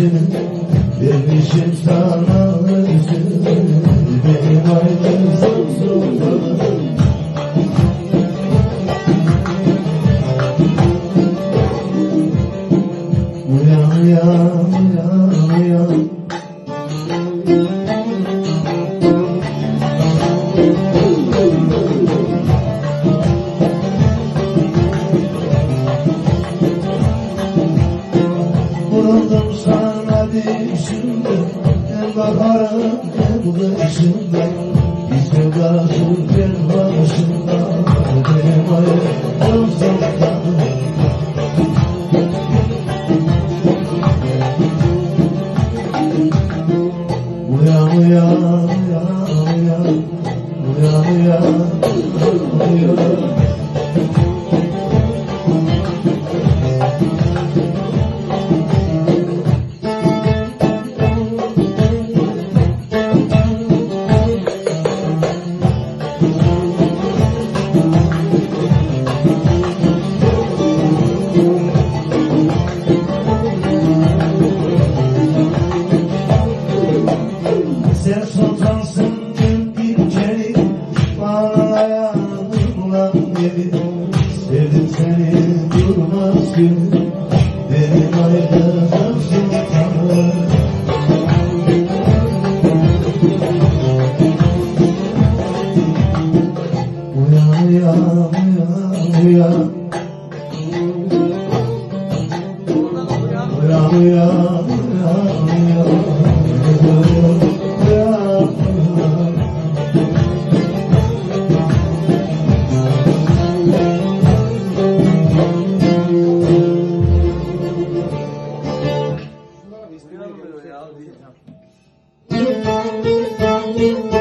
yüzüm Vermişim sana özüm Benim ayrılsam zorlarım Uyan uyan uyan uyan Vuruldum sana başında Hem baharım hem kışında İşte karşıyken başında Benim ayağım uzakta Uyan uyan uyan uyan Uyan uyan uyan Sen sultansın bir kere Bağlayanımla beri Sevdim seni. Durmaz gün Benim ayrılığım sultanım Uyan uyan uyan uyan. Uyan uyan uyan uyan diyeceğim.